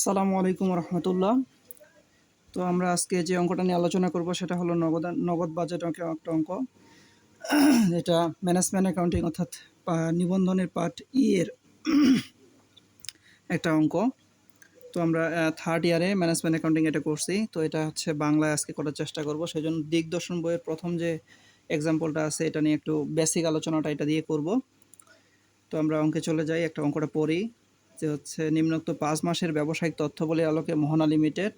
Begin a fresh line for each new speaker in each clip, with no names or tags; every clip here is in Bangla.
আসসালামু আলাইকুম রহমতুল্লাহ। তো আমরা আজকে যে অঙ্কটা নিয়ে আলোচনা করব সেটা হলো নগদ নগদ বাজেট একটা অঙ্ক। যেটা ম্যানেজমেন্ট অ্যাকাউন্টিং অর্থাৎ নিবন্ধনের পার্ট ই এর একটা অঙ্ক। তো আমরা থার্ড ইয়ারে ম্যানেজমেন্ট অ্যাকাউন্টিং এটা করছি। তো এটা হচ্ছে বাংলায় আজকে করার চেষ্টা করব। সেই জন্য দিগদর্শন বইয়ের প্রথম যে এক্সাম্পলটা আছে, এটা নিয়ে একটু বেসিক আলোচনাটা এটা দিয়ে করব। তো আমরা অঙ্কে চলে যাই, একটা অঙ্কটা পড়ি। যে হচ্ছে নিম্নোক্ত পাঁচ মাসের ব্যবসায়িক তথ্যবলী আলোকে মোহনা লিমিটেড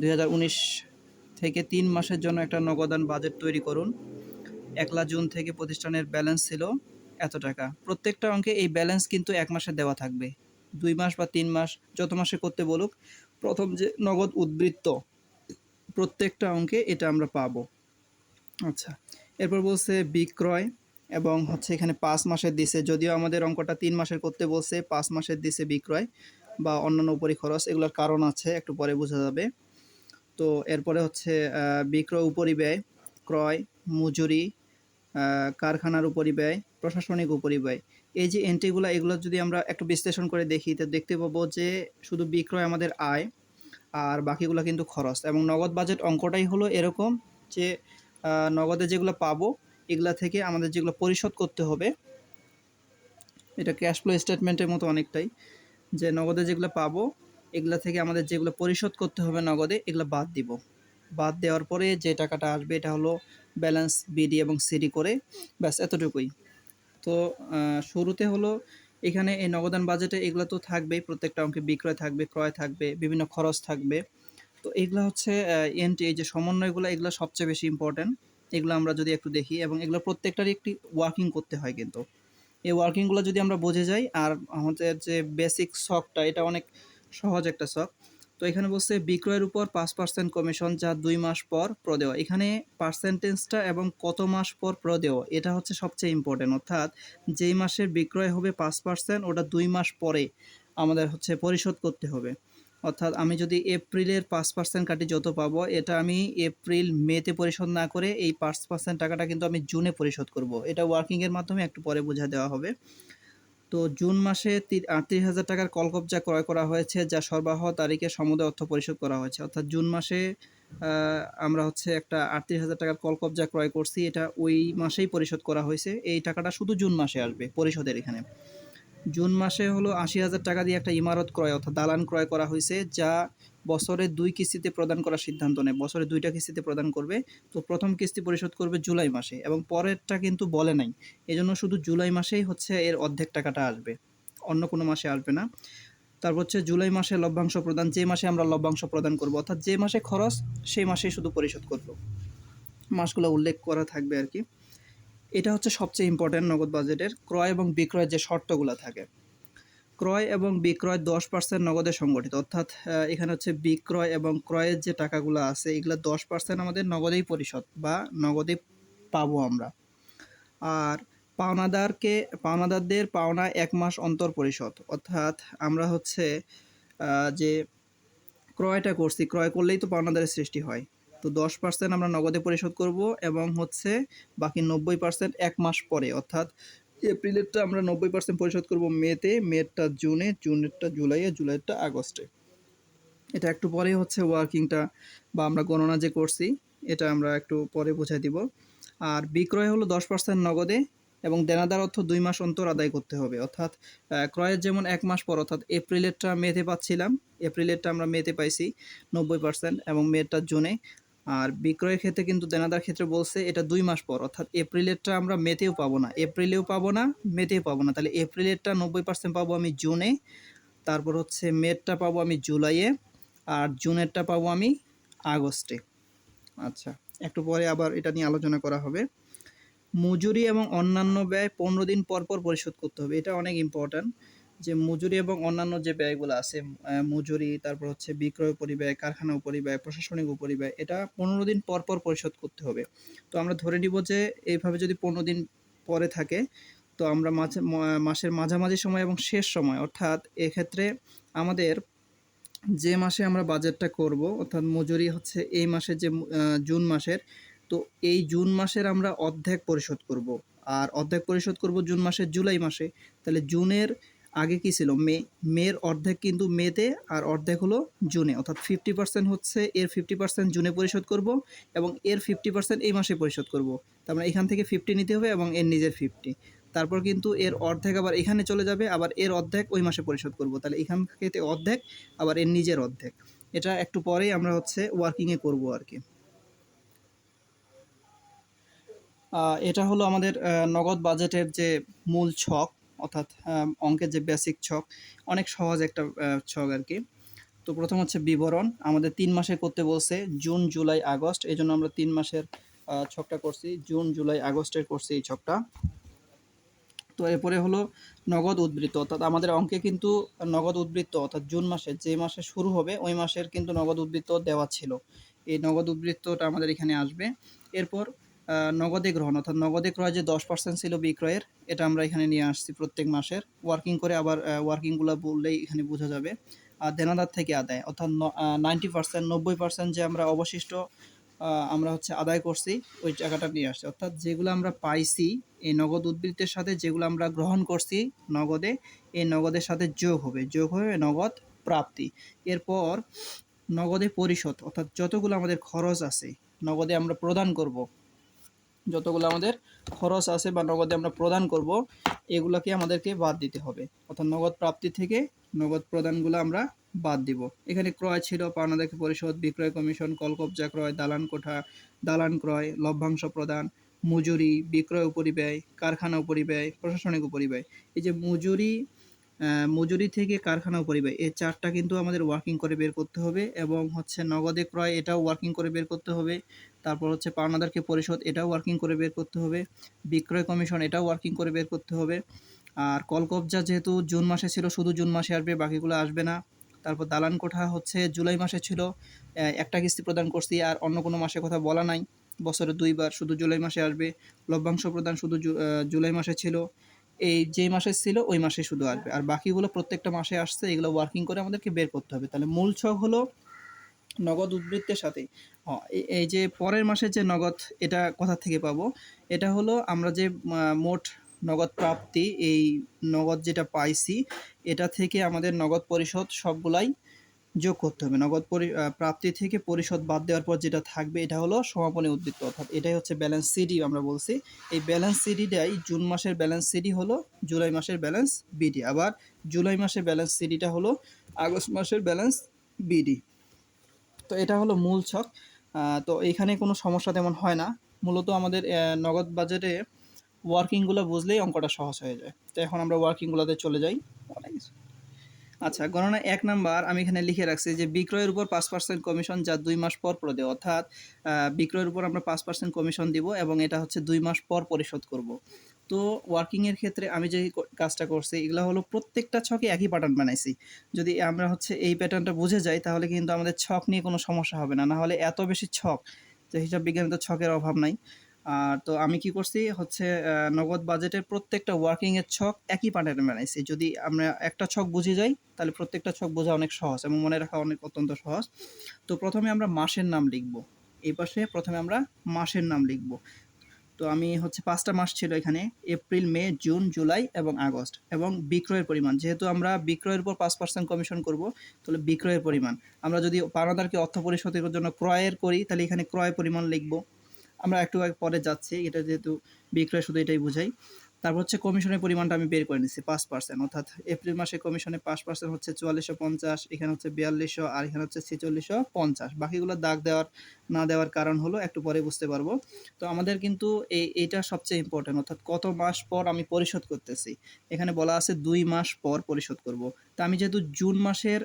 দু হাজার উনিশ থেকে তিন মাসের জন্য একটা নগদান বাজেট তৈরি করুন। একলা জুন থেকে প্রতিষ্ঠানের ব্যালেন্স ছিল এত টাকা। প্রত্যেকটা অঙ্কে এই ব্যালেন্স কিন্তু এক মাসে দেওয়া থাকবে। দুই মাস বা তিন মাস যত মাসে করতে বলুক, প্রথম যে নগদ উদ্বৃত্ত, প্রত্যেকটা অঙ্কে এটা আমরা পাবো। আচ্ছা এরপর বলছে বিক্রয়। এবং হচ্ছে এখানে পাঁচ মাসের দিছে। যদিও আমাদের অঙ্কটা তিন মাসের করতে বলছে, পাঁচ মাসের দিছে বিক্রয় বা অন্যান্য উপরি খরচ, এগুলোর কারণ আছে, একটু পরে বোঝা যাবে। তো এরপরে হচ্ছে বিক্রয় উপরি ব্যয়, ক্রয়, মজুরি কারখানার উপরি ব্যয়, প্রশাসনিক উপরি ব্যয়। এই যে এন্ট্রিগুলো এগুলো যদি আমরা একটু বিশ্লেষণ করে দেখি, তো দেখতে পাবো যে শুধু বিক্রয় আমাদের আয়, আর বাকিগুলো কিন্তু খরচ। এবং নগদ বাজেট অঙ্কটাই হলো এরকম যে নগদে যেগুলো পাবো এগুলা থেকে আমাদের যেগুলো পরিশোধ করতে হবে, এটা ক্যাশ ফ্লো স্টেটমেন্টের মতো অনেকটাই, যে নগদে যেগুলো পাবো, এগুলা থেকে আমাদের যেগুলো পরিশোধ করতে হবে নগদে, এগুলো বাদ দিব। বাদ দেওয়ার পরে যে টাকাটা আসবে, এটা হলো ব্যালেন্স বিডি এবং সিডি করে, ব্যাস এতটুকুই। তো শুরুতে হলো এখানে এই নগদান বাজেটে এগুলো তো থাকবেই, প্রত্যেকটা অঙ্কে বিক্রয় থাকবে, ক্রয় থাকবে, বিভিন্ন খরচ থাকবে। তো এগুলো হচ্ছে এনটি এই যে সমন্বয়গুলো, এগুলো সবচেয়ে বেশি ইম্পর্ট্যান্ট এগুলো আমরা যদি একটু দেখি, এবং এগুলো প্রত্যেকটারই একটি ওয়ার্কিং করতে হয় কিন্তু। এই ওয়ার্কিংগুলো যদি আমরা বুঝে যাই, আর আমাদের যে বেসিক শখটা এটা অনেক সহজ একটা শখ তো এখানে বলছে, বিক্রয়ের উপর পাঁচ পার্সেন্ট কমিশন যা দুই মাস পর প্রদেয়। এখানে পার্সেন্টেজটা এবং কত মাস পর প্রদেয়, এটা হচ্ছে সবচেয়ে ইম্পর্টেন্ট অর্থাৎ যেই মাসের বিক্রয় হবে পাঁচ পার্সেন্ট ওটা দুই মাস পরে আমাদের হচ্ছে পরিশোধ করতে হবে। অর্থাৎ আমি যদি এপ্রিলের পাঁচ পার্সেন্ট কাটি যত পাবো, এটা আমি এপ্রিল মেতে পরিশোধ না করে এই পাঁচ পার্সেন্ট টাকাটা কিন্তু আমি জুনে পরিশোধ করব। এটা ওয়ার্কিংয়ের মাধ্যমে একটু পরে বোঝা দেওয়া হবে। তো জুন মাসে আটত্রিশ হাজার টাকার কলকবজা ক্রয় করা হয়েছে, যা সরবরাহ তারিখে সমুদয় অর্থ পরিশোধ করা হয়েছে। অর্থাৎ জুন মাসে আমরা হচ্ছে একটা আটত্রিশ হাজার টাকার কলকবজা ক্রয় করছি, এটা ওই মাসেই পরিশোধ করা হয়েছে। এই টাকাটা শুধু জুন মাসে আসবে পরিশোধের এখানে। জুন মাসে হলো আশি হাজার টাকা দিয়ে একটা ইমারত ক্রয় অর্থাৎ দালান ক্রয় করা হয়েছে, যা বছরে দুই কিস্তিতে প্রদান করার সিদ্ধান্ত নেয়। বছরে দুইটা কিস্তিতে প্রদান করবে, তো প্রথম কিস্তি পরিশোধ করবে জুলাই মাসে এবং পরেরটা কিন্তু বলে নাই। এজন্য শুধু জুলাই মাসেই হচ্ছে এর অর্ধেক টাকাটা আসবে, অন্য কোনো মাসে আসবে না। তারপর হচ্ছে জুলাই মাসে লভ্যাংশ প্রদান, যে মাসে আমরা লভ্যাংশ প্রদান করব, অর্থাৎ যে মাসে খরচ, সেই মাসেই শুধু পরিশোধ করব। মাসগুলো উল্লেখ করা থাকবে আর কি। এটা হচ্ছে সবচেয়ে ইম্পর্ট্যান্ট নগদ বাজেটের ক্রয় এবং বিক্রয়ের যে শর্তগুলো থাকে। ক্রয় এবং বিক্রয় দশ পার্সেন্ট নগদে সংগঠিত। অর্থাৎ এখানে হচ্ছে বিক্রয় এবং ক্রয়ের যে টাকাগুলো আছে, এগুলো দশ পার্সেন্ট আমাদের নগদেই পরিশোধ বা নগদে পাবো আমরা। আর পাওনাদারকে, পাওনাদারদের পাওনা এক মাস অন্তর পরিশোধ। অর্থাৎ, আমরা হচ্ছে যে ক্রয়টা করছি, ক্রয় করলেই তো পাওনাদারের সৃষ্টি হয়। তো দশ পার্সেন্ট আমরা নগদে পরিশোধ করব এবং হচ্ছে বাকি নব্বই পার্সেন্ট এক মাস পরে, অর্থাৎ এপ্রিলেরটা আমরা নব্বই পার্সেন্ট পরিশোধ করব মেতে মেরটা জুনে, জুনেরটা জুলাইয়ে জুলাইয়েরটা আগস্টে। এটা একটু পরে হচ্ছে ওয়ার্কিংটা বা আমরা গণনা যে করছি, এটা আমরা একটু পরে বুঝাই দিব। আর বিক্রয় হলো দশ পার্সেন্ট নগদে এবং দেনাদার অর্থ দুই মাস অন্তর আদায় করতে হবে, অর্থাৎ ক্রয়ের যেমন এক মাস পর, অর্থাৎ এপ্রিলেরটা মেতে পাচ্ছিলাম, এপ্রিলেরটা আমরা মেতে পাইছি নব্বই পার্সেন্ট এবং মেয়েরটা জুনে আর বিক্রয়ের ক্ষেত্রে কিন্তু দেনাদার ক্ষেত্রে বলছে এটা দুই মাস পর, অর্থাৎ এপ্রিলেরটা আমরা মেতেও পাবো না। এপ্রিলেও পাবো না, মেতেও পাবো না। তাহলে এপ্রিলেরটা নব্বই পার্সেন্ট পাবো আমি জুনে, তারপর হচ্ছে মেরটা পাবো আমি জুলাইয়ে, আর জুনেরটা পাবো আমি আগস্টে। আচ্ছা একটু পরে আবার এটা নিয়ে আলোচনা করা হবে। মজুরি এবং অন্যান্য ব্যয় পনেরো দিন পর পর পরিশোধ করতে হবে, এটা অনেক ইম্পর্ট্যান্ট যে মজুরি এবং অন্যান্য যে ব্যয়গুলো আছে মজুরি, তারপর হচ্ছে বিক্রয় পরিব্যয় কারখানা উপরিব্যয়, প্রশাসনিক উপরিব্যয়, এটা পনেরো দিন পর পর পরিশোধ করতে হবে। তো আমরা ধরে নিব যে এইভাবে যদি পনেরো দিন পরে থাকে, তো আমরা মাঝে মাসের মাঝামাঝি সময় এবং শেষ সময়, অর্থাৎ এক্ষেত্রে আমাদের যে মাসে আমরা বাজেটটা করব, অর্থাৎ মজুরি হচ্ছে এই মাসে যে জুন মাসের, তো এই জুন মাসের আমরা অর্ধেক পরিশোধ করব। আর অর্ধেক পরিশোধ করব জুন মাসের জুলাই মাসে, তাহলে জুনের আগে কি ছিল? মে, মের অর্ধেক কিন্তু মেতে আর অর্ধেক হলো জুনে। অর্থাৎ ফিফটি পার্সেন্ট হচ্ছে এর ফিফটি পার্সেন্ট জুনে পরিশোধ করব এবং এর ফিফটি পার্সেন্ট এই মাসে পরিশোধ করব। তার মানে এখান থেকে ফিফটি নিতে হবে এবং এর নিজের ফিফটি তারপর কিন্তু এর অর্ধেক আবার এখানে চলে যাবে, আবার এর অর্ধেক ওই মাসে পরিশোধ করব। তাহলে এখান থেকে অর্ধেক, আবার এর নিজের অর্ধেক। এটা একটু পরেই আমরা হচ্ছে ওয়ার্কিংয়ে করব আর কি। এটা হলো আমাদের নগদ বাজেটের যে মূল ছক। অর্থাৎ অঙ্কের যে বেসিক ছক, অনেক সহজ একটা ছক আর কি। তো প্রথম হচ্ছে বিবরণ। আমাদের তিন মাসে করতে বলছে জুন, জুলাই, আগস্ট। এই জন্য আমরা তিন মাসের ছকটা করছি। জুন, জুলাই, আগস্টের করছি এই ছকটা। তো এরপরে হলো নগদ উদ্বৃত্ত। অর্থাৎ আমাদের অঙ্কে কিন্তু নগদ উদ্বৃত্ত, অর্থাৎ জুন মাসে, যে মাসে শুরু হবে, ওই মাসের কিন্তু নগদ উদ্বৃত্ত দেওয়া ছিল। এই নগদ উদ্বৃত্তটা আমাদের এখানে আসবে। এরপর নগদে গ্রহণ, অর্থাৎ নগদে ক্রয় যে দশ পার্সেন্ট ছিল বিক্রয়ের, এটা আমরা এখানে নিয়ে আসছি প্রত্যেক মাসের। ওয়ার্কিং করে আবার ওয়ার্কিংগুলো বললেই এখানে বোঝা যাবে। আর দেনাদার থেকে আদায়, অর্থাৎ নাইনটি পার্সেন্ট নব্বই পার্সেন্ট যে আমরা অবশিষ্ট আমরা হচ্ছে আদায় করছি, ওই টাকাটা নিয়ে আসছি। অর্থাৎ যেগুলো আমরা পাইছি, এই নগদ উদ্বৃত্তের সাথে যেগুলো আমরা গ্রহণ করছি নগদে, এই নগদের সাথে যোগ হবে। যোগ হবে নগদ প্রাপ্তি। এরপর নগদে পরিশোধ, অর্থাৎ যতগুলো আমাদের খরচ আছে, নগদে আমরা প্রদান করব যতগুলো আমাদের খরচ আছে বা নগদে আমরা প্রদান করব, এগুলোকে আমাদেরকে বাদ দিতে হবে। অর্থাৎ নগদ প্রাপ্তি থেকে নগদ প্রদানগুলো আমরা বাদ দিব। এখানে ক্রয় ছিল পাওনাদারকে পরিশোধ, বিক্রয় কমিশন, কলকবজা ক্রয়, দালান কোঠা, দালান ক্রয়, লভ্যাংশ প্রদান, মজুরি, বিক্রয় উপরিব্যয়, কারখানা উপরিব্যয়, প্রশাসনিক উপরিব্যয়। এই যে মজুরি মজুরি থেকে কারখানা উপরিব্যয়, এই চারটা কিন্তু আমাদের ওয়ার্কিং করে বের করতে হবে এবং হচ্ছে নগদে ক্রয় এটাও ওয়ার্কিং করে বের করতে হবে। তারপর হচ্ছে পাওনাদারকে পরিশোধ, এটাও ওয়ার্কিং করে বের করতে হবে। বিক্রয় কমিশন এটাও ওয়ার্কিং করে বের করতে হবে। আর কলকবজা যেহেতু জুন মাসে ছিল, শুধু জুন মাসে আসবে, বাকিগুলো আসবে না। তারপর দালান কোঠা হচ্ছে জুলাই মাসে ছিল একটা কিস্তি প্রদান করছি, আর অন্য কোনো মাসে কথা বলা নাই। বছরে দুইবার শুধু জুলাই মাসে আসবে, লভ্যাংশ প্রদান শুধু জুলাই মাসে ছিল। এই যেই মাসে ছিল, ওই মাসে শুধু আসবে। আর বাকিগুলো প্রত্যেকটা মাসে আসছে, এগুলো ওয়ার্কিং করে আমাদেরকে বের করতে হবে। তাহলে মূল ছক হলো নগদ উদ্বৃত্তের সাথে। এই- যে পরের মাসে যে নগদ, এটা কোথা থেকে পাবো? এটা হলো আমরা যে মোট নগদ প্রাপ্তি, এই নগদ যেটা পাইছি, এটা থেকে আমাদের নগদ পরিশোধ সবগুলাই যোগ করতে হবে। নগদ পরি প্রাপ্তি থেকে পরিশোধ বাদ দেওয়ার পর যেটা থাকবে, এটা হলো সমাপনী উদ্বৃত্ত, অর্থাৎ এটাই হচ্ছে ব্যালেন্স সিডি আমরা বলছি। এই ব্যালেন্স সিডিটাই জুন মাসের ব্যালেন্স সিডি হলো জুলাই মাসের ব্যালেন্স বিডি আবার জুলাই মাসের ব্যালেন্স সিডিটা হলো আগস্ট মাসের ব্যালেন্স বিডি তো এটা হলো মূল ছক। তো এখানে কোনো সমস্যা তেমন হয় না। মূলত আমাদের নগদ বাজেটে ওয়ার্কিংগুলো বুঝলেই অঙ্কটা সহজ হয়ে যায়। তো এখন আমরা ওয়ার্কিংগুলোতে চলে যাই। আচ্ছা গণনা এক নাম্বার আমি এখানে লিখে রাখছি যে বিক্রয়ের উপর পাঁচ পার্সেন্ট কমিশন যা দুই মাস পর পর দেয়। অর্থাৎ বিক্রয়ের উপর আমরা পাঁচ পার্সেন্ট কমিশন দিব এবং এটা হচ্ছে দুই মাস পর পরিশোধ করব। তো ওয়ার্কিংয়ের ক্ষেত্রে আমি যে কাজটা করছি, এগুলো হলো প্রত্যেকটা ছকে একই প্যাটার্ন বানাইছি। যদি আমরা হচ্ছে এই প্যাটার্নটা বুঝে যাই, তাহলে কিন্তু আমাদের ছক নিয়ে কোনো সমস্যা হবে না। না হলে এত বেশি ছক যে হিসাব বিজ্ঞানে তো ছকের অভাব নাই। আর তো আমি কি করছি, হচ্ছে নগদ বাজেটের প্রত্যেকটা ওয়ার্কিংয়ের ছক একই প্যাটার্নে বানাইছি। যদি আমরা একটা ছক বুঝে যাই, তাহলে প্রত্যেকটা ছক বোঝা অনেক সহজ এবং মনে রাখা অনেক অত্যন্ত সহজ। তো প্রথমে আমরা মাসের নাম লিখব। এই পাশে প্রথমে আমরা মাসের নাম লিখব। তো আমি হচ্ছে পাঁচটা মাস ছিল এখানে, এপ্রিল, মে, জুন, জুলাই এবং আগস্ট এবং বিক্রয়ের পরিমাণ। যেহেতু আমরা বিক্রয়ের উপর পাঁচ পার্সেন্ট কমিশন করব, তাহলে বিক্রয়ের পরিমাণ। আমরা যদি পাওনাদারকে অর্থ পরিশোধের জন্য ক্রয়ের করি, তাহলে এখানে ক্রয় পরিমাণ লিখব। আমরা একটু পরে যাচ্ছি, এটা যেহেতু বিক্রয় শুধু এটাই বুঝাই। তারপর হচ্ছে কমিশনের পরিমাণটা আমি বের করে নিচ্ছি পাঁচ পার্সেন্ট অর্থাৎ এপ্রিল মাসে কমিশনে পাঁচ পার্সেন্ট হচ্ছে চুয়াল্লিশশো পঞ্চাশ, এখানে হচ্ছে বিয়াল্লিশশো আর এখানে হচ্ছে ছেচল্লিশশো পঞ্চাশ। বাকিগুলো দাগ দেওয়ার, না দেওয়ার কারণ হলো একটু পরে বুঝতে পারব। তো আমাদের কিন্তু এই এইটা সবচেয়ে ইম্পর্টেন্ট অর্থাৎ কত মাস পর আমি পরিশোধ করতেছি। এখানে বলা আছে দুই মাস পর পরিশোধ করব। তা আমি যেহেতু জুন মাসের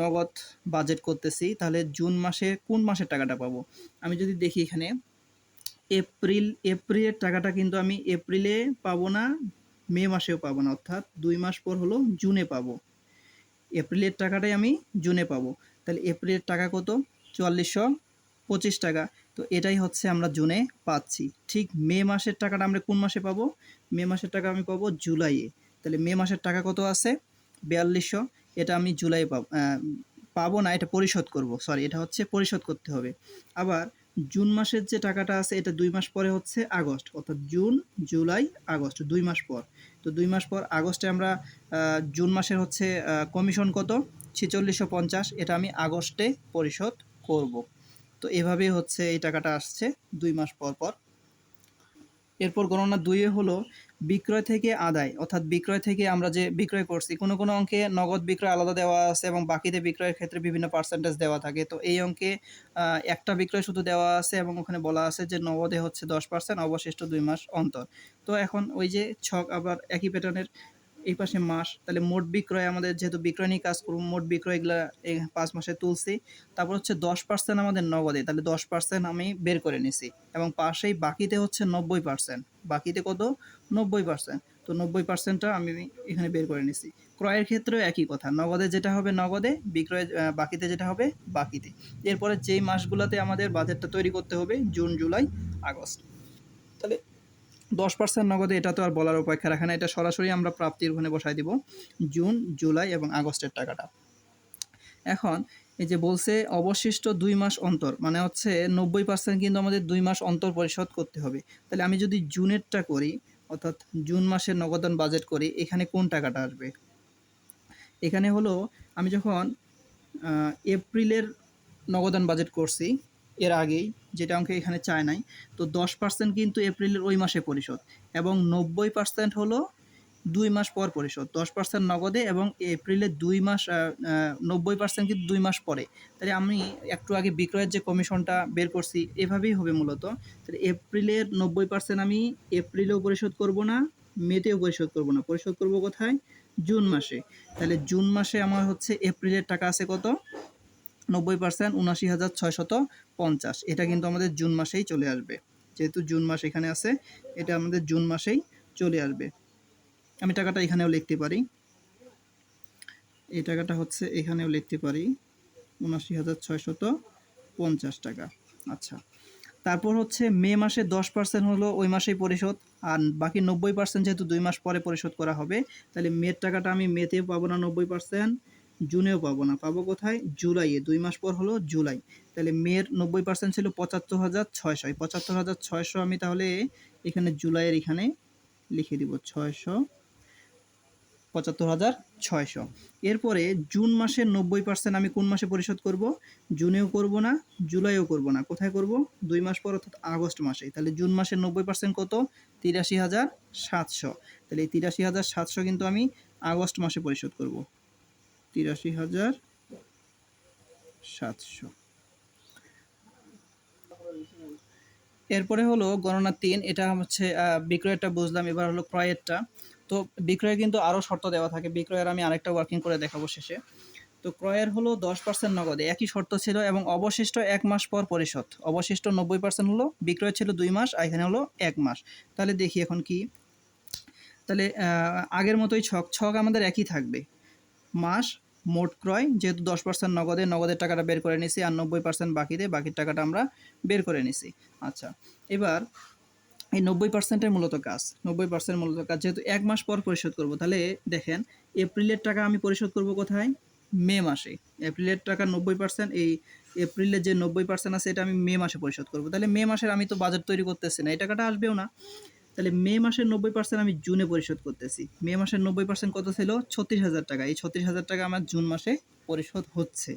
নগদ বাজেট করতেছি, তাহলে জুন মাসে কোন মাসের টাকাটা পাবো? আমি যদি দেখি এখানে এপ্রিল, এপ্রিলের টাকাটা কিন্তু আমি এপ্রিলে পাবো না, মে মাসেও পাবো না, অর্থাৎ দুই মাস পর হলো জুনে পাবো। এপ্রিলের টাকাটাই আমি জুনে পাবো। তাহলে এপ্রিলের টাকা কত? চুয়াল্লিশশো পঁচিশ টাকা। তো এটাই হচ্ছে আমরা জুনে পাচ্ছি। ঠিক মে মাসের টাকাটা আমরা কোন মাসে পাবো? মে মাসের টাকা আমি পাবো জুলাইয়ে। তাহলে মে মাসের টাকা কত আছে? বিয়াল্লিশশো। এটা আমি জুলাই পাবো পাবো না, এটা পরিশোধ করব সরি এটা হচ্ছে পরিশোধ করতে হবে। আবার জুন মাসের যে টাকাটা আছে, এটা দুই মাস পরে হচ্ছে আগস্ট, অর্থাৎ জুন, জুলাই, আগস্ট, দুই মাস পর। তো দুই মাস পর আগস্টে আমরা জুন মাসের হচ্ছে কমিশন কত? ছেচল্লিশশো পঞ্চাশ, এটা আমি আগস্টে পরিশোধ করব। তো এভাবেই হচ্ছে এই টাকাটা আসছে দুই মাস পর পর। এরপর গণনা দুইয়ে হলো বিক্রয় থেকে আদায়, অর্থাৎ বিক্রয় থেকে আমরা যে বিক্রয় করছি, কোনো কোনো অঙ্কে নগদ বিক্রয় আলাদা দেওয়া আছে এবং বাকিতে বিক্রয়ের ক্ষেত্রে বিভিন্ন পার্সেন্টেজ দেওয়া থাকে। তো এই অঙ্কে একটা বিক্রয় শুধু দেওয়া আছে এবং ওখানে বলা আছে যে নগদে হচ্ছে দশ পার্সেন্ট অবশিষ্ট দুই মাস অন্তর। তো এখন ওই যে ছক আবার একই প্যাটার্নের এই পাশে মাস। তাহলে মোট বিক্রয়, আমাদের যেহেতু বিক্রয় নিয়ে কাজ করব, মোট বিক্রয়গুলো এই পাঁচ মাসে তুলছি। তারপর হচ্ছে দশ পার্সেন্ট আমাদের নগদে, তাহলে দশ পার্সেন্ট আমি বের করে নিছি। এবং পাশেই বাকিতে হচ্ছে নব্বই পার্সেন্ট বাকিতে কত? নব্বই পার্সেন্ট তো নব্বই পার্সেন্টটা আমি এখানে বের করে নিছি। ক্রয়ের ক্ষেত্রেও একই কথা। নগদে যেটা হবে নগদে, বিক্রয় বাকিতে যেটা হবে বাকিতে। এরপরে যেই মাসগুলোতে আমাদের বাজেটটা তৈরি করতে হবে, জুন, জুলাই, আগস্ট। তাহলে দশ পার্সেন্ট নগদে এটা তো আর বলার অপেক্ষা রাখে না। এটা সরাসরি আমরা প্রাপ্তির ওখানে বসাই দিব জুন, জুলাই এবং আগস্টের টাকাটা। এখন এই যে বলছে অবশিষ্ট দুই মাস অন্তর মানে হচ্ছে নব্বই পার্সেন্ট কিন্তু আমাদের দুই মাস অন্তর পরিশোধ করতে হবে। তাহলে আমি যদি জুনেরটা করি, অর্থাৎ জুন মাসের নগদান বাজেট করি, এখানে কোন টাকাটা আসবে? এখানে হলো আমি যখন এপ্রিলের নগদান বাজেট করছি এর আগেই, যেটা অঙ্কে এখানে চায় নাই। তো দশ পার্সেন্ট কিন্তু এপ্রিলের ওই মাসে পরিশোধ এবং নব্বই পার্সেন্ট হলো দুই মাস পর পরিশোধ। দশ পার্সেন্ট নগদে এবং এপ্রিলের দুই মাস নব্বই পার্সেন্ট কিন্তু দুই মাস পরে। তাহলে আমি একটু আগে বিক্রয়ের যে কমিশনটা বের করছি, এভাবেই হবে মূলত। তাহলে এপ্রিলের নব্বই পার্সেন্ট আমি এপ্রিলেও পরিশোধ করব না, মেতেও পরিশোধ করব না। পরিশোধ করব কোথায়? জুন মাসে। তাহলে জুন মাসে আমার হচ্ছে এপ্রিলের টাকা আছে কত? নব্বই পার্সেন্ট উনাশি হাজার ছয়শত পঞ্চাশ। এটা কিন্তু আমাদের জুন মাসেই চলে আসবে। যেহেতু জুন মাস এখানে আছে, এটা আমাদের জুন মাসেই চলে আসবে। আমি টাকাটা এখানেও লিখতে পারি। এই টাকাটা হচ্ছে এখানেও লিখতে পারি। উনাশি হাজার ছয়শত পঞ্চাশ টাকা। আচ্ছা। তারপর হচ্ছে মে মাসে দশ পার্সেন্ট হলো ওই মাসেই পরিশোধ। আর বাকি নব্বই পার্সেন্ট যেহেতু দুই মাস পরে পরিশোধ করা হবে, তাহলে মের টাকাটা আমি মেতে পাবো না নব্বই পার্সেন্ট জুনেও পাবো না। পাবো কোথায়? জুলাইয়ে। দুই মাস পর হলো জুলাই। তাহলে মেয়ের নব্বই পার্সেন্ট ছিল পঁচাত্তর হাজার ছয়শো। পঁচাত্তর হাজার ছয়শো আমি তাহলে এখানে জুলাইয়ের এখানে লিখে দিব ছয়শো পঁচাত্তর হাজার ছয়শো। এরপরে জুন মাসের নব্বই পার্সেন্ট আমি কোন মাসে পরিশোধ করব? জুনেও করব না, জুলাইও করব না। কোথায় করব? দুই মাস পর অর্থাৎ আগস্ট মাসে। তাহলে জুন মাসের নব্বই পার্সেন্ট কত? তিরাশি হাজার সাতশো। তাহলে এই তিরাশি হাজার সাতশো কিন্তু আমি আগস্ট মাসে পরিশোধ করব। তিরাশি হাজার সাতশো। এরপরে হলো গণনা তিন, এটা হচ্ছে বিক্রয়েরটা বুঝলাম, এবার হলো ক্রয়েরটা। তো বিক্রয়ে কিন্তু আরও শর্ত দেওয়া থাকে, বিক্রয়ের আমি আরেকটা ওয়ার্কিং করে দেখাবো শেষে। তো ক্রয়ের হলো দশ পার্সেন্ট নগদে, একই শর্ত ছিল এবং অবশিষ্ট এক মাস পর পরিশোধ। অবশিষ্ট নব্বই পার্সেন্ট হলো, বিক্রয় ছিল দুই মাস এখানে হলো এক মাস। তাহলে দেখি এখন কি। তাহলে আগের মতোই ছক ছক আমাদের একই থাকবে। মাস মোট ক্রয়, যেহেতু দশ পার্সেন্ট নগদে, নগদের টাকাটা বের করে নিছি আর নব্বই পার্সেন্ট বাকিতে বাকির টাকাটা আমরা বের করে নিছি। আচ্ছা এবার এই নব্বই পার্সেন্টের মূলত কাজ, নব্বই পার্সেন্ট মূলত কাজ, যেহেতু এক মাস পর পরিশোধ করব, তাহলে দেখেন, এপ্রিলের টাকা আমি পরিশোধ করব কোথায়? মে মাসে। এপ্রিলের টাকা নব্বই পার্সেন্ট এই এপ্রিলের যে নব্বই পার্সেন্ট আছে, এটা আমি মে মাসে পরিশোধ করব। তাহলে মে মাসের আমি তো বাজেট তৈরি করতেছি না, এই টাকাটা আসবেও না। তাহলে মে মাসের নব্বই পার্সেন্ট আমি জুনে পরিশোধ করতেছি। মে মাসের নব্বই পার্সেন্ট কত ছিল? ছত্রিশ হাজার টাকা। এই ছত্রিশ হাজার টাকা আমার জুন মাসে পরিশোধ হচ্ছে।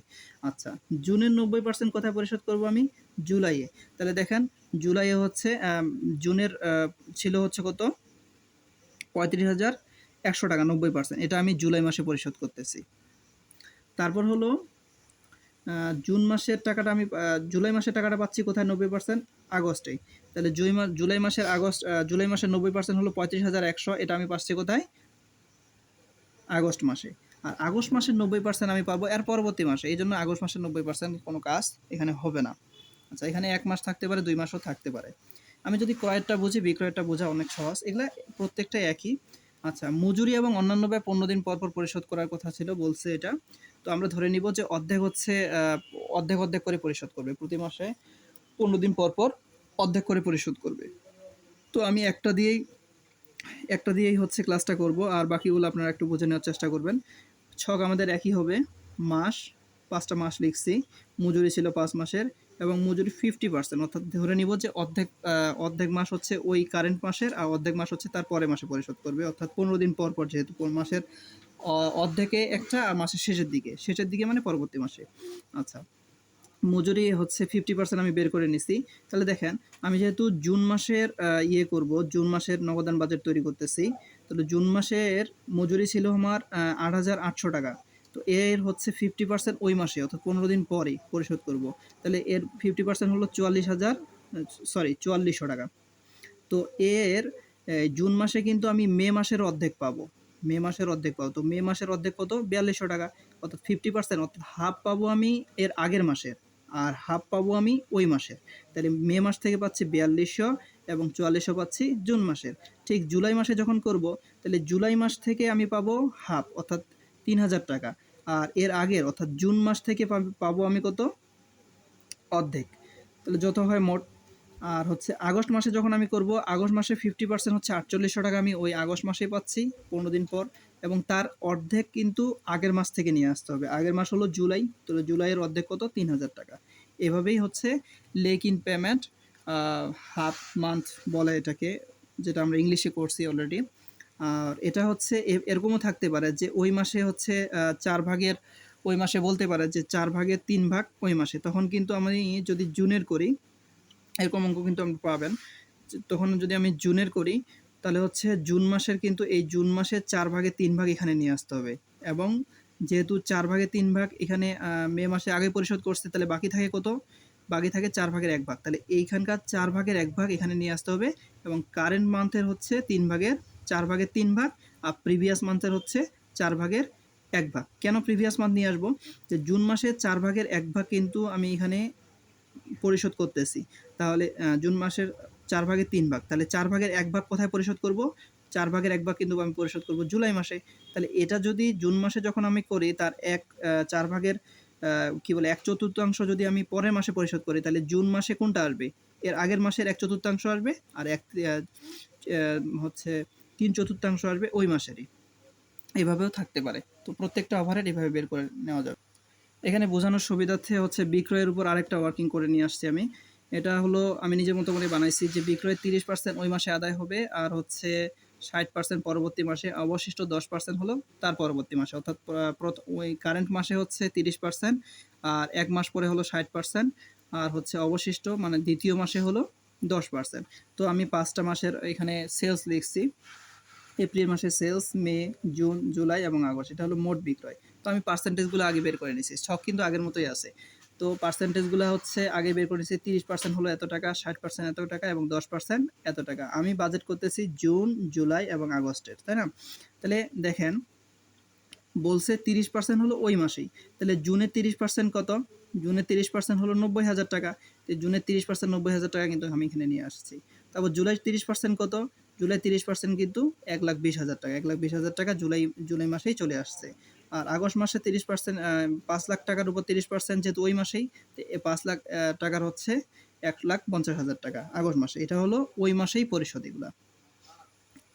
আচ্ছা জুনের নব্বই পার্সেন্ট কোথায় পরিশোধ করব আমি? জুলাইয়ে। তাহলে দেখেন, জুলাইয়ে হচ্ছে জুনের ছিল হচ্ছে কত? পঁয়ত্রিশ হাজার একশো টাকা, নব্বই পার্সেন্ট এটা আমি জুলাই মাসে পরিশোধ করতেছি। তারপর হলো জুন মাসের টাকাটা আমি জুলাই মাসের টাকাটা পাচ্ছি কোথায়? নব্বই পার্সেন্ট আগস্টেই। তাহলে জুই মাস জুলাই মাসের আগস্ট জুলাই মাসের নব্বই পার্সেন্ট হলো পঁয়ত্রিশ হাজার একশো, এটা আমি পাচ্ছি কোথায়? আগস্ট মাসে। আর আগস্ট মাসের নব্বই পার্সেন্ট আমি পাবো এর পরবর্তী মাসে। এই জন্য আগস্ট মাসের নব্বই পার্সেন্ট কোনো কাজ এখানে হবে না। আচ্ছা এখানে এক মাস থাকতে পারে, দুই মাসও থাকতে পারে। আমি যদি ক্রয়েরটা বুঝি বিক্রয়টা বোঝা অনেক সহজ। এগুলা প্রত্যেকটাই একই। আচ্ছা মজুরি এবং অন্যান্য ব্যয় পনেরো দিন পর পর পরিশোধ করার কথা ছিল, বলছে এটা। তো আমরা ধরে নিব যে অর্ধেক হচ্ছে অর্ধেক অর্ধেক করে পরিশোধ করবে প্রতি মাসে। পনেরো দিন পর পর অর্ধেক করে পরিশোধ করবে। তো আমি একটা দিয়েই একটা দিয়েই হচ্ছে ক্লাসটা করব। আর বাকিগুলো আপনারা একটু বুঝে নেওয়ার চেষ্টা করবেন। ছক আমাদের একই হবে, মাস, পাঁচটা মাস লিখছি। মজুরি ছিল পাঁচ মাসের এবং মজুরি ফিফটি পার্সেন্ট অর্থাৎ ধরে নিব যে অর্ধেক অর্ধেক মাস হচ্ছে ওই কারেন্ট মাসের আর অর্ধেক মাস হচ্ছে তার পরের মাসে পরিশোধ করবে। অর্থাৎ পনেরো দিন পর পর যেহেতু মাসের অর্ধেকে একটা আর মাসের শেষের দিকে। শেষের দিকে মানে পরবর্তী মাসে। আচ্ছা। মজুরি হচ্ছে ফিফটি পার্সেন্ট আমি বের করে নিছি। তাহলে দেখেন, আমি যেহেতু জুন মাসের ইয়ে করব, জুন মাসের নগদান বাজেট তৈরি করতেছি, তাহলে জুন মাসের মজুরি ছিল আমার আট হাজার আটশো টাকা। তো এর হচ্ছে ফিফটি পার্সেন্ট ওই মাসে, অর্থাৎ পনেরো দিন পরে পরিশোধ করব। তাহলে এর ফিফটি পার্সেন্ট হলো চুয়াল্লিশ হাজার সরি চুয়াল্লিশশো টাকা। তো এর জুন মাসে কিন্তু আমি মে মাসের অর্ধেক পাবো। মে মাসের অর্ধেক পাবো। তো মে মাসের অর্ধেক কত? বিয়াল্লিশশো টাকা। অর্থাৎ ফিফটি পার্সেন্ট অর্থাৎ হাফ পাবো আমি এর আগের মাসের। আর হাফ পাবো আমি ওই মাসের। তাহলে মে মাস থেকে পাচ্ছি বিয়াল্লিশশো এবং চুয়াল্লিশশো পাচ্ছি জুন মাসের। ঠিক জুলাই মাসে যখন করব, তাহলে জুলাই মাস থেকে আমি পাবো হাফ অর্থাৎ তিন হাজার টাকা। আর এর আগের, অর্থাৎ জুন মাস থেকে পাব- আমি কত? অর্ধেক। তাহলে যত হয় মোট, আর হচ্ছে আগস্ট মাসে যখন আমি করব, আগস্ট মাসে ফিফটি পার্সেন্ট হচ্ছে আটচল্লিশশো টাকা আমি ওই আগস্ট মাসেই পাচ্ছি, পনেরো দিন পর। এবং তার অর্ধেক কিন্তু আগের মাস থেকে নিয়ে আসতে হবে। আগের মাস হলো জুলাই তো জুলাইয়ের অর্ধেক কত? তিন হাজার টাকা। এভাবেই হচ্ছে lake in payment half month বলে এটাকে, যেটা আমরা ইংলিশে করছি অলরেডি আর এটা হচ্ছে এরকমও থাকতে পারে যে ওই মাসে হচ্ছে চার ভাগের, ওই মাসে বলতে পারে যে চার ভাগের তিন ভাগ ওই মাসে। তখন কিন্তু আমি যদি জুনের করি, এরকম অঙ্ক কিন্তু আপনি পাবেন। তখন যদি আমি জুনের করি তাহলে হচ্ছে জুন মাসের কিন্তু এই জুন মাসের চার ভাগে তিন ভাগ এখানে নিয়ে আসতে হবে। এবং যেহেতু চার ভাগে তিন ভাগ এখানে মে মাসে আগে পরিশোধ করছে, তাহলে বাকি থাকে কত? বাকি থাকে চার ভাগের এক ভাগ। তাহলে এইখানকার চার ভাগের এক ভাগ এখানে নিয়ে আসতে হবে এবং কারেন্ট মান্থের হচ্ছে তিন ভাগের, চার ভাগের তিন ভাগ আর প্রিভিয়াস মান্থের হচ্ছে চার ভাগের এক ভাগ। কেন প্রিভিয়াস মান্থ নিয়ে আসব? যে জুন মাসে চার ভাগের এক ভাগ কিন্তু আমি এখানে পরিশোধ করতেছি। তাহলে জুন মাসের চার ভাগের তিন ভাগ। তাহলে চার ভাগের এক ভাগ কোথায় পরিশোধ করব? চার ভাগের এক ভাগ কিন্তু আমি পরিশোধ করব জুলাই মাসে। তাহলে এটা যদি জুন মাসে যখন আমি করি, তার এক চার ভাগের কি বলে, এক চতুর্থাংশ যদি আমি পরের মাসে পরিশোধ করি, তাহলে জুন মাসে কোনটা আসবে? এর আগের মাসের এক চতুর্থাংশ আসবে আর এক হচ্ছে তিন চতুর্থাংশ আসবে ওই মাসেরই। এইভাবেও থাকতে পারে। তো প্রত্যেকটা ওভারের এভাবে বের করে নেওয়া যাবে। এখানে বোঝানোর সুবিধার্থে হচ্ছে বিক্রয়ের উপর আরেকটা ওয়ার্কিং করে নিয়ে আসছি আমি। এটা হলো আমি নিজের মতো করে বানাইছি যে বিক্রয়ের তিরিশ পার্সেন্ট ওই মাসে আদায় হবে, আর হচ্ছে ষাট পার্সেন্ট পরবর্তী মাসে, অবশিষ্ট দশ পার্সেন্ট হলো তার পরবর্তী মাসে। অর্থাৎ ওই কারেন্ট মাসে হচ্ছে তিরিশ পার্সেন্ট আর এক মাস পরে হলো ষাট পার্সেন্ট আর হচ্ছে অবশিষ্ট মানে দ্বিতীয় মাসে হলো দশ পার্সেন্ট তো আমি পাঁচটা মাসের এখানে সেলস লিখছি। এপ্রিল মাসে সেলস মে, জুন, জুলাই এবং আগস্ট, এটা হলো মোট বিক্রয়। তো আমি পার্সেন্টেজগুলো আগে বের করে নিয়েছি, ছক কিন্তু আগের মতোই আছে। তো পার্সেন্টেজগুলো হচ্ছে আগে বের করেছি তিরিশ পার্সেন্ট হলো এত টাকা, ষাট পার্সেন্ট এত টাকা এবং দশ পার্সেন্ট এত টাকা। আমি বাজেট করতেছি জুন জুলাই এবং আগস্টের তাই না? তাহলে দেখেন, বলছে তিরিশ পার্সেন্ট হলো ওই মাসেই। তাহলে জুনের তিরিশ পার্সেন্ট কত? জুনের তিরিশ পার্সেন্ট হলো নব্বই হাজার টাকা। তো জুনের তিরিশ পার্সেন্ট নব্বই হাজার টাকা কিন্তু আমি এখানে নিয়ে আসছি। তারপর জুলাই তিরিশ পার্সেন্ট কত? জুলাই তিরিশ পার্সেন্ট কিন্তু এক লাখ বিশ হাজার টাকা। এক লাখ বিশ হাজার টাকা জুলাই জুলাই মাসেই চলে আসছে। আর আগস্ট মাসে তিরিশ পার্সেন্ট পাঁচ লাখ টাকার উপর তিরিশ পার্সেন্ট যেহেতু ওই মাসেই পাঁচ লাখ টাকার হচ্ছে এক লাখ পঞ্চাশ হাজার টাকা আগস্ট মাসে। এটা হলো ওই মাসেই পরিশোধ এগুলা।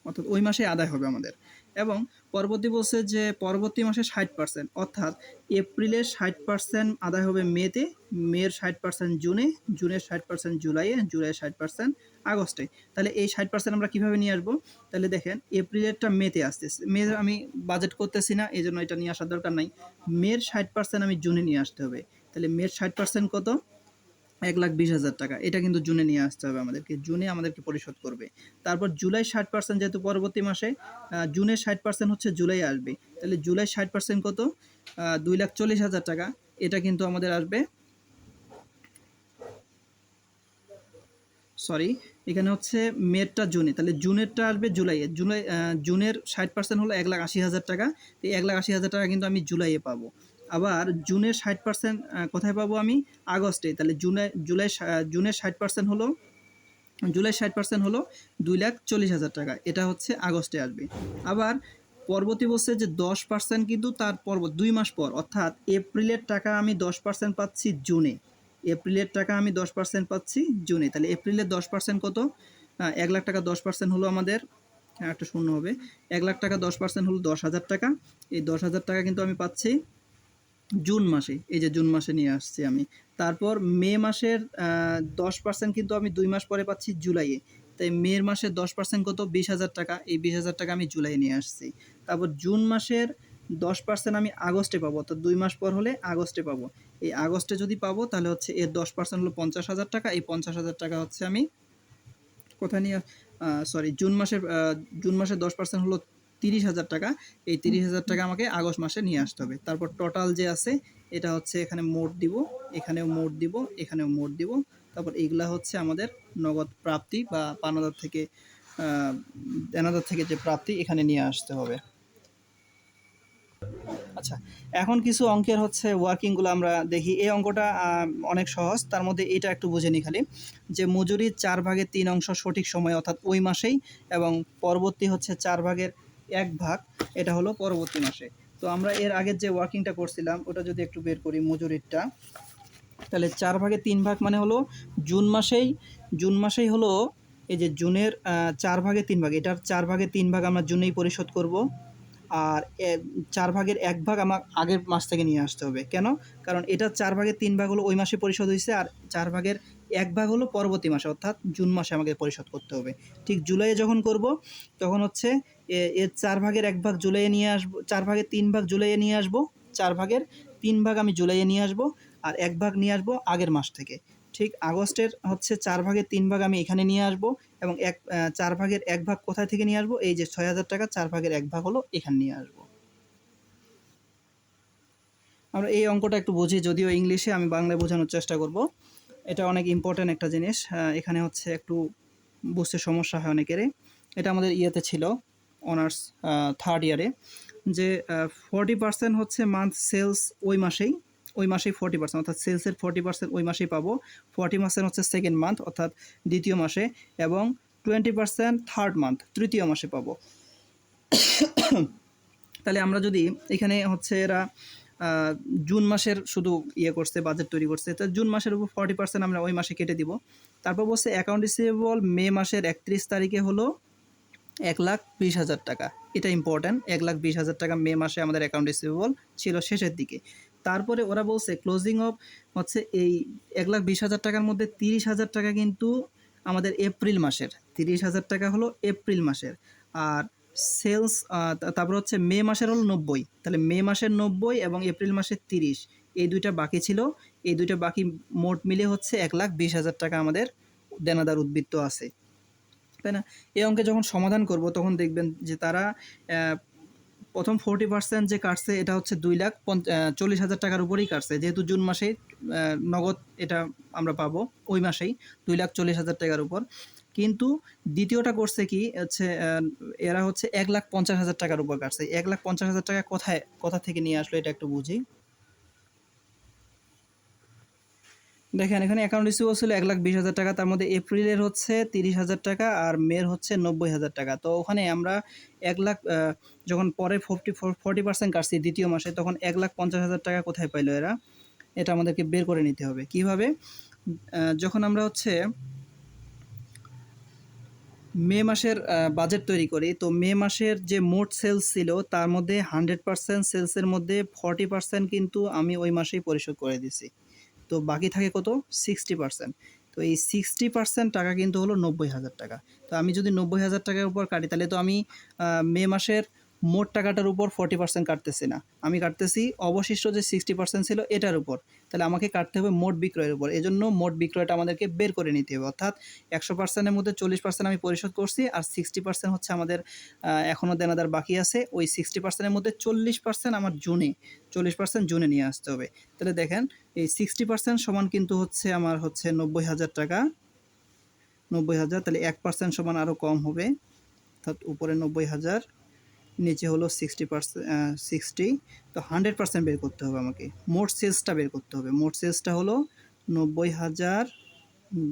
অর্থাৎ ওই মাসে আদায় হবে আমাদের। এবং পরবর্তী বলছে যে পরবর্তী মাসে ষাট পার্সেন্ট অর্থাৎ এপ্রিলের ষাট পার্সেন্ট আদায় হবে মেতে মের ষাট পার্সেন্ট জুনে, জুনের ষাট পার্সেন্ট জুলাইয়ে জুলাইয়ের ষাট পার্সেন্ট আগস্টে। তাহলে এই ষাট পার্সেন্ট আমরা কীভাবে নিয়ে আসব? তাহলে দেখেন, এপ্রিলেরটা মেতে আসতেছে। মে আমি বাজেট করতেছি না এই জন্য এটা নিয়ে আসার দরকার নাই। মের ষাট পার্সেন্ট আমি জুনে নিয়ে আসতে হবে। তাহলে মের ষাট পার্সেন্ট কত? এক লাখ বিশ হাজার টাকা। এটা কিন্তু জুনে নিয়ে আসতে হবে আমাদেরকে। জুনে আমাদেরকে পরিশোধ করবে। তারপর জুলাই ষাট পার্সেন্ট যেহেতু পরবর্তী মাসে জুনের ষাট পার্সেন্ট হচ্ছে জুলাই আসবে। তাহলে জুলাই ষাট পার্সেন্ট কত? দুই লাখ চল্লিশ হাজার টাকা। এটা কিন্তু আমাদের আসবে সরি এখানে হচ্ছে মেরটা জুনে, তাহলে জুনেরটা আসবে জুলাইয়ে জুলাই জুনের ষাট পার্সেন্ট হলো এক লাখ আশি হাজার টাকা এই এক লাখ আশি হাজার টাকা কিন্তু আমি জুলাইয়ে পাবো। আবার জুনের ষাট পার্সেন্ট কোথায় পাবো আমি? আগস্টে, তাহলে জুনে, জুলাই জুনের ষাট পার্সেন্ট হলো, জুলাই ষাট পার্সেন্ট হলো দুই লাখ চল্লিশ হাজার টাকা, এটা হচ্ছে আগস্টে আসবে। আবার পরবর্তী বলছে যে দশ পার্সেন্ট কিন্তু তার পর্ব দুই মাস পর, অর্থাৎ এপ্রিলের টাকা আমি দশ পার্সেন্ট পাচ্ছি জুনে। এপ্রিলের টাকা আমি দশ পার্সেন্ট পাচ্ছি জুনে। তাহলে এপ্রিলের দশ পার্সেন্ট কত? এক লাখ টাকা দশ পার্সেন্ট হলো আমাদের হ্যাঁ, একটা শূন্য হবে। এক লাখ টাকা দশ পার্সেন্ট হলো দশ হাজার টাকা। এই দশ হাজার টাকা কিন্তু আমি পাচ্ছি জুন মাসে। এই যে জুন মাসে নিয়ে আসছি আমি। তারপর মে মাসের দশ পার্সেন্ট কিন্তু আমি দুই মাস পরে পাচ্ছি জুলাইয়ে। তাই মে মাসের দশ পার্সেন্ট কত? বিশ হাজার টাকা। এই বিশ হাজার টাকা আমি জুলাই নিয়ে আসছি। তারপর জুন মাসের দশ পার্সেন্ট আমি আগস্টে পাবো। তো দুই মাস পর হলে আগস্টে পাবো। এই আগস্টে যদি পাবো, তাহলে হচ্ছে এর দশ পার্সেন্ট হলো পঞ্চাশ হাজার টাকা। এই পঞ্চাশ হাজার টাকা হচ্ছে আমি কোথায় নিয়ে সরি জুন মাসের জুন মাসের দশ পার্সেন্ট হলো তিরিশ হাজার টাকা। এই তিরিশ হাজার টাকা আমাকে আগস্ট মাসে নিয়ে আসতে হবে। তারপর টোটাল যে আছে, এটা হচ্ছে এখানে মোট দিব, এখানেও মোট দিব, এখানেও মোট দিব। তারপর এইগুলা হচ্ছে আমাদের নগদ প্রাপ্তি বা পানাদার থেকে দেনাদার থেকে যে প্রাপ্তি এখানে নিয়ে আসতে হবে। আচ্ছা এখন কিছু অঙ্কের হচ্ছে ওয়ার্কিংগুলো আমরা দেখি। এই অঙ্কটা অনেক সহজ। তার মধ্যে এটা একটু বুঝে নি খালি। যে মজুরির চার ভাগের তিন অংশ সঠিক সময়, অর্থাৎ ওই মাসেই, এবং পরবর্তী হচ্ছে চার ভাগের এক ভাগ, এটা হলো পরবর্তী মাসে। তো আমরা এর আগের যে ওয়ার্কিংটা করছিলাম, ওটা যদি একটু বের করি মজুরিরটা, তাহলে চার ভাগে তিন ভাগ মানে হলো জুন মাসেই জুন মাসেই হলো এই যে জুনের চার ভাগে তিন ভাগ। এটার চার ভাগে তিন ভাগ আমরা জুনেই পরিশোধ করব। আর চার ভাগের এক ভাগ আমার আগের মাস থেকে নিয়ে আসতে হবে। কেন? কারণ এটা চার ভাগের তিন ভাগ হলো ওই মাসে পরিশোধ হয়েছে আর চার ভাগের এক ভাগ হলো পরবর্তী মাসে, অর্থাৎ জুন মাসে আমাকে পরিশোধ করতে হবে। ঠিক জুলাইয়ে যখন করব, তখন হচ্ছে এর চার ভাগের এক ভাগ জুলাইয়ে নিয়ে আসব, চার ভাগের তিন ভাগ জুলাইয়ে নিয়ে আসব, চার ভাগের তিন ভাগ আমি জুলাইয়ে নিয়ে আসব, আর এক ভাগ নিয়ে আসব আগের মাস থেকে। ঠিক আগস্টের হচ্ছে চার ভাগের তিন ভাগ আমি এখানে নিয়ে আসব এবং এক চার ভাগের এক ভাগ কোথায় থেকে নিয়ে আসব? এই যে ছয় হাজার টাকা, চার ভাগের এক ভাগ হলো এখানে নিয়ে আসব। আমরা এই অঙ্কটা একটু বুঝি, যদিও ইংলিশে আমি বাংলায় বোঝানোর চেষ্টা করব। এটা অনেক ইম্পর্ট্যান্ট একটা জিনিস এখানে হচ্ছে একটু বুঝতে সমস্যা হয় অনেকেরই। এটা আমাদের ইয়েতে ছিল অনার্স থার্ড ইয়ারে যে ফর্টি পার্সেন্ট হচ্ছে মান্থ সেলস ওই মাসেই ওই মাসেই ফর্টি পার্সেন্ট অর্থাৎ সেলসের ফর্টি পার্সেন্ট ওই মাসেই পাবো। ফর্টি পার্সেন্ট হচ্ছে সেকেন্ড মান্থ অর্থাৎ দ্বিতীয় মাসে, এবং টোয়েন্টি পার্সেন্ট থার্ড মান্থ তৃতীয় মাসে পাবো। তাহলে আমরা যদি এখানে হচ্ছে এরা জুন মাসের শুধু ইয়ে করছে বাজেট তৈরি করছে, তো জুন মাসের উপর ফর্টি পার্সেন্ট আমরা ওই মাসে কেটে দিব। তারপর বলছে অ্যাকাউন্ট রিসিভেবল মে মাসের একত্রিশ তারিখে হলো এক লাখ বিশ হাজার টাকা। এটা ইম্পর্ট্যান্ট এক লাখ বিশ হাজার টাকা মে মাসে আমাদের অ্যাকাউন্ট রিসিভেবল ছিল শেষের দিকে। তারপরে ওরা বলছে ক্লোজিং অফ হচ্ছে এই এক লাখ বিশ হাজার টাকার মধ্যে তিরিশ হাজার টাকা কিন্তু আমাদের এপ্রিল মাসের, তিরিশ হাজার টাকা হলো এপ্রিল মাসের। আর সেলস তারপর হচ্ছে মে মাসের হলো নব্বই। তাহলে মে মাসের নব্বই এবং এপ্রিল মাসের তিরিশ। এই দুইটা বাকি ছিল। এই দুইটা বাকি মোট মিলে হচ্ছে এক লাখ বিশ হাজার টাকা আমাদের দেনাদার উদ্বৃত্ত আছে। তাই না? এই অঙ্কে যখন সমাধান করব তখন দেখবেন যে তারা প্রথম ফোরটি পার্সেন্ট যে কাটছে, এটা হচ্ছে দুই লাখ চল্লিশ হাজার টাকার উপরেই কাটছে। যেহেতু জুন মাসে নগদ এটা আমরা পাবো, ওই মাসেই দুই লাখ চল্লিশ হাজার টাকার উপর। কিন্তু দ্বিতীয়টা করছে কি, হচ্ছে এরা হচ্ছে এক লাখ পঞ্চাশ হাজার টাকার উপর কাটছে। এক লাখ পঞ্চাশ হাজার টাকা কোথায় কোথা থেকে নিয়ে আসলো এটা একটু বুঝি। দেখেন, এখানে অ্যাকাউন্ট রিসিভেবল ছিল এক লাখ বিশ হাজার টাকা, তার মধ্যে এপ্রিলের হচ্ছে তিরিশ হাজার টাকা আর মের হচ্ছে নব্বই হাজার টাকা। তো ওখানে আমরা এক লাখ যখন পরে ফোরটি ফোরটি পার্সেন্ট কাটছি দ্বিতীয় মাসে, তখন এক লাখ পঞ্চাশ হাজার টাকা কোথায় পাইলো এরা? এটা আমাদেরকে বের করে নিতে হবে। কীভাবে? যখন আমরা হচ্ছে মে মাসের বাজেট তৈরি করি, তো মে মাসের যে মোট সেলস ছিল, তার মধ্যে হান্ড্রেড পার্সেন্ট সেলসের মধ্যে ফর্টি পার্সেন্ট কিন্তু আমি ওই মাসেই পরিশোধ করে দিছি। তো বাকি থাকে কত? সিক্সটি পার্সেন্ট তো এই সিক্সটি পার্সেন্ট টাকা কিন্তু হলো নব্বই হাজার টাকা। তো আমি যদি নব্বই হাজার টাকার উপর কাটি, তাহলে তো আমি মে মাসের মোট টাকাটার উপর ফর্টি পার্সেন্ট কাটতেছি না। আমি কাটতেছি, অবশিষ্ট যে সিক্সটি পার্সেন্ট ছিল এটার উপর। তাহলে আমাকে কাটতে হবে মোট বিক্রয়ের উপর। এজন্য মোট বিক্রয়টা আমাদেরকে বের করে নিতে হবে। অর্থাৎ একশো পার্সেন্টের মধ্যে চল্লিশ পার্সেন্ট আমি পরিশোধ করছি আর সিক্সটি পার্সেন্ট হচ্ছে আমাদের এখনও দেনাদার বাকি আছে। ওই সিক্সটি পার্সেন্টের মধ্যে চল্লিশ পার্সেন্ট আমার জুনে, চল্লিশ পার্সেন্ট জুনে নিয়ে আসতে হবে। তাহলে দেখেন, এই সিক্সটি পার্সেন্ট সমান কিন্তু হচ্ছে আমার হচ্ছে নব্বই হাজার টাকা। নব্বই হাজার, তাহলে এক পার্সেন্ট সমান আরও কম হবে। অর্থাৎ উপরে নব্বই হাজার। নিচে হলো সিক্সটি পার্সেন্ট সিক্সটি তো হান্ড্রেড পার্সেন্ট বের করতে হবে আমাকে। মোট সেলসটা বের করতে হবে। মোট সেলসটা হলো নব্বই হাজার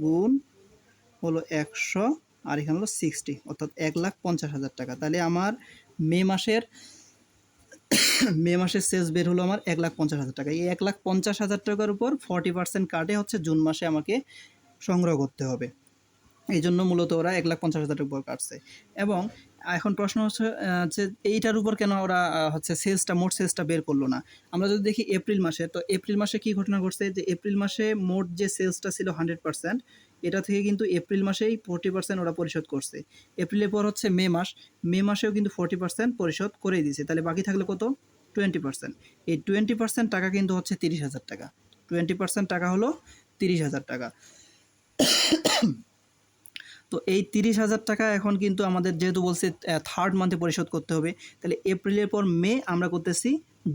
গুণ হলো একশো, আর এখানে হলো সিক্সটি অর্থাৎ এক লাখ পঞ্চাশ হাজার টাকা। তাহলে আমার মে মাসের মে মাসের সেলস বের হলো আমার এক লাখ পঞ্চাশ হাজার টাকা। এই এক লাখ পঞ্চাশ হাজার টাকার উপর ফর্টি পার্সেন্ট কাটে হচ্ছে জুন মাসে আমাকে সংগ্রহ করতে হবে। এই জন্য মূলত ওরা এক লাখ পঞ্চাশ হাজারের উপর কাটছে। এবং এখন প্রশ্ন হচ্ছে যে এইটার উপর কেন ওরা হচ্ছে সেলসটা মোট সেলসটা বের করল না? আমরা যদি দেখি এপ্রিল মাসে, তো এপ্রিল মাসে কি ঘটনা ঘটছে? যে এপ্রিল মাসে মোট যে সেলসটা ছিল হান্ড্রেড পার্সেন্ট এটা থেকে কিন্তু এপ্রিল মাসেই ফোর্টি পার্সেন্ট ওরা পরিশোধ করছে। এপ্রিলের পর হচ্ছে মে মাস, মে মাসেও কিন্তু ফোর্টি পার্সেন্ট পরিশোধ করেই দিয়েছে। তাহলে বাকি থাকলে কত? টোয়েন্টি পার্সেন্ট এই টোয়েন্টি পার্সেন্ট টাকা কিন্তু হচ্ছে তিরিশ হাজার টাকা। টোয়েন্টি পার্সেন্ট টাকা হলো তিরিশ হাজার টাকা। তো এই তিরিশ হাজার টাকা এখন কিন্তু আমাদের যেহেতু বলছে থার্ড মান্থে পরিশোধ করতে হবে, তাহলে এপ্রিলের পর মে আমরা করতেছি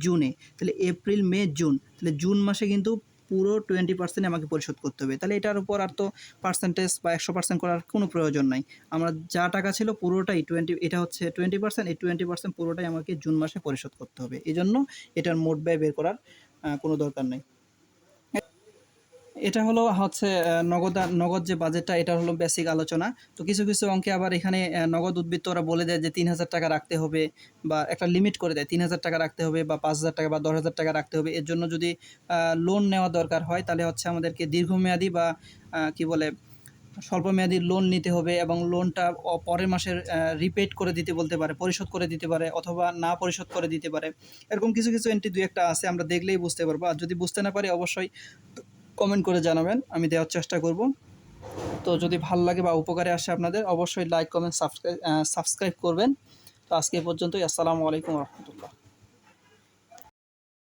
জুনে, তাহলে এপ্রিল, মে, জুন, তাহলে জুন মাসে কিন্তু পুরো টোয়েন্টি পার্সেন্ট আমাকে পরিশোধ করতে হবে। তাহলে এটার উপর আর তো পার্সেন্টেজ বা একশো পার্সেন্ট করার কোনো প্রয়োজন নাই। আমরা যা টাকা ছিল পুরোটাই টোয়েন্টি এটা হচ্ছে টোয়েন্টি পার্সেন্ট এই টোয়েন্টি পার্সেন্ট পুরোটাই আমাকে জুন মাসে পরিশোধ করতে হবে। এই জন্য এটার মোট ব্যয় বের করার কোনো দরকার নেই। এটা হলো হচ্ছে নগদ নগদ যে বাজেটটা এটা হলো বেসিক আলোচনা। তো কিছু কিছু অঙ্কে আবার এখানে নগদ উদ্বৃত্ত ওরা বলে দেয় যে তিন হাজার টাকা রাখতে হবে বা একটা লিমিট করে দেয়, তিন হাজার টাকা রাখতে হবে বা পাঁচ হাজার টাকা বা দশ হাজার টাকা রাখতে হবে। এর জন্য যদি লোন নেওয়া দরকার হয়, তাহলে হচ্ছে আমাদেরকে দীর্ঘমেয়াদী বা কি বলে, স্বল্পমেয়াদী লোন নিতে হবে এবং লোনটা পরের মাসের রিপেড করে দিতে বলতে পারে, পরিশোধ করে দিতে পারে অথবা না পরিশোধ করে দিতে পারে। এরকম কিছু কিছু এন্ট্রি দুই একটা আছে, আমরা দেখলেই বুঝতে পারব। আর যদি বুঝতে না পারি, অবশ্যই কমেন্ট করে জানাবেন, আমি দেওয়ার চেষ্টা করব। তো যদি ভালো লাগে বা উপকারে আসে আপনাদের, অবশ্যই লাইক কমেন্ট সাবস্ক্রাইব সাবস্ক্রাইব করবেন। তো আজকে পর্যন্তই, আসসালামু আলাইকুম রহমতুল্লাহ।